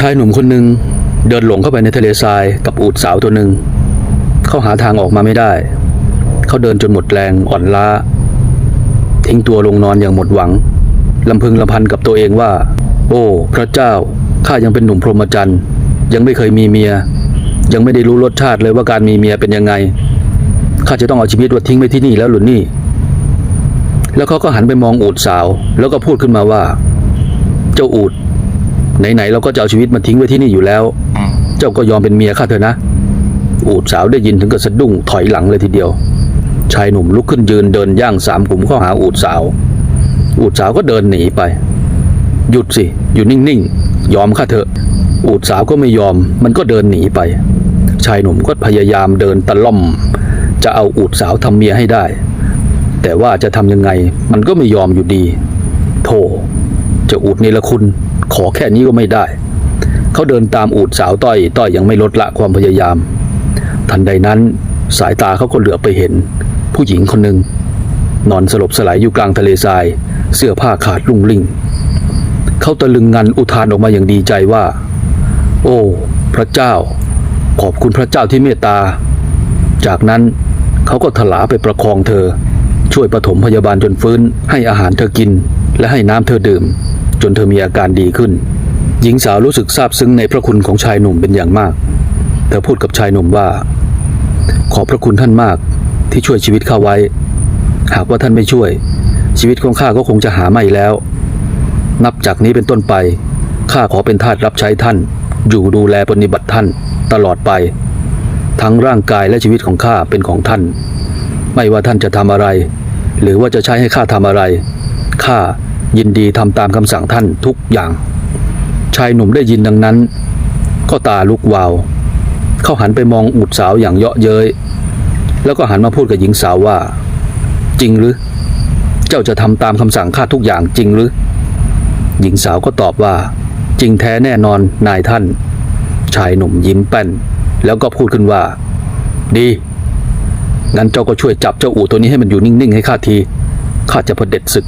ชายหนุ่มคนหนึ่งเดินหลงเข้าไปในทะเลทรายกับอูดสาวตัวหนึ่ง เขาหาทางออกมาไม่ได้ เขาเดินจนหมดแรงอ่อนล้า ทิ้งตัวลงนอนอย่างหมดหวังลำพึงลำพันกับตัวเองว่า โอ้ พระเจ้า ข้ายังเป็นหนุ่มพรหมจรรย์ ยังไม่เคยมีเมีย ยังไม่ได้รู้รสชาติเลยว่าการมีเมียเป็นยังไง ข้าจะต้องเอาชีวิตวัทิ้งไว้ที่นี่แล้วหรือนี่ แล้วเขาก็หันไปมองอูดสาว แล้วก็พูดขึ้นมาว่า เจ้าอูด ไหนๆเราก็จะเอาชีวิตมาทิ้งไว้ที่นี่อยู่แล้ว เจ้าก็ยอมเป็นเมียข้าเถอะนะ อูดสาวได้ยินถึงกับสะดุ้งถอยหลังเลยทีเดียว ชายหนุ่มลุกขึ้นยืนเดินย่างสามขุมเข้าหาอูดสาว อูดสาวก็เดินหนีไป หยุดสิอยู่นิ่งๆ ยอมข้าเถอะ อูดสาวก็ไม่ยอม มันก็เดินหนีไป ชายหนุ่มก็พยายามเดินตะล่อม จะเอาอูดสาวทำเมียให้ได้ แต่ว่าจะทำยังไงมันก็ไม่ยอมอยู่ดี โธ่เจะอูดนี่ลคุณ ขอแค่นี้ก็ไม่ได้ เขาเดินตามอูดสาวต้อย ต้อยยังไม่ลดละความพยายาม ทันใดนั้นสายตาเขาก็เหลือไปเห็น ผู้หญิงคนหนึ่งนอนสลบสลายอยู่กลางทะเลทราย เสื้อผ้าขาดลุ่งลิ่ง เขาตะลึงงันอุทานออกมาอย่างดีใจว่า โอ้ พระเจ้า ขอบคุณพระเจ้าที่เมตตา จากนั้นเขาก็ถลาไปประคองเธอ ช่วยปฐมพยาบาลจนฟื้น ให้อาหารเธอกิน และให้น้ำเธอดื่ม จนเธอมีอาการดีขึ้น หญิงสาวรู้สึกซาบซึ้งในพระคุณของชายหนุ่มเป็นอย่างมาก เธอพูดกับชายหนุ่มว่า ขอบพระคุณท่านมากที่ช่วยชีวิตข้าไว้ หากว่าท่านไม่ช่วย ชีวิตของข้าก็คงจะหาไม่แล้ว นับจากนี้เป็นต้นไปข้าขอเป็นทาสรับใช้ท่าน อยู่ดูแลปฏิบัติท่านตลอดไป ทั้งร่างกายและชีวิตของข้าเป็นของท่าน ไม่ว่าท่านจะทำอะไร หรือว่าจะใช้ให้ข้าทำอะไรข้า ยินดีทำตามคำสั่งท่านทุกอย่าง ชายหนุ่มได้ยินดังนั้น ก็ตาลุกวาว เขาหันไปมองอูดสาวอย่างเยาะเย้ยแล้วก็หันมาพูดกับหญิงสาวว่า จริงหรือ เจ้าจะทำตามคำสั่งข้าทุกอย่างจริงหรือ หญิงสาวก็ตอบว่า จริงแท้แน่นอนนายท่าน ชายหนุ่มยิ้มแป้น แล้วก็พูดขึ้นว่า ดีงั้นเจ้าก็ช่วยจับเจ้าอู่ตัวนี้ให้มันอยู่นิ่งๆให้ข้าทีข้าจะพเด็จศึก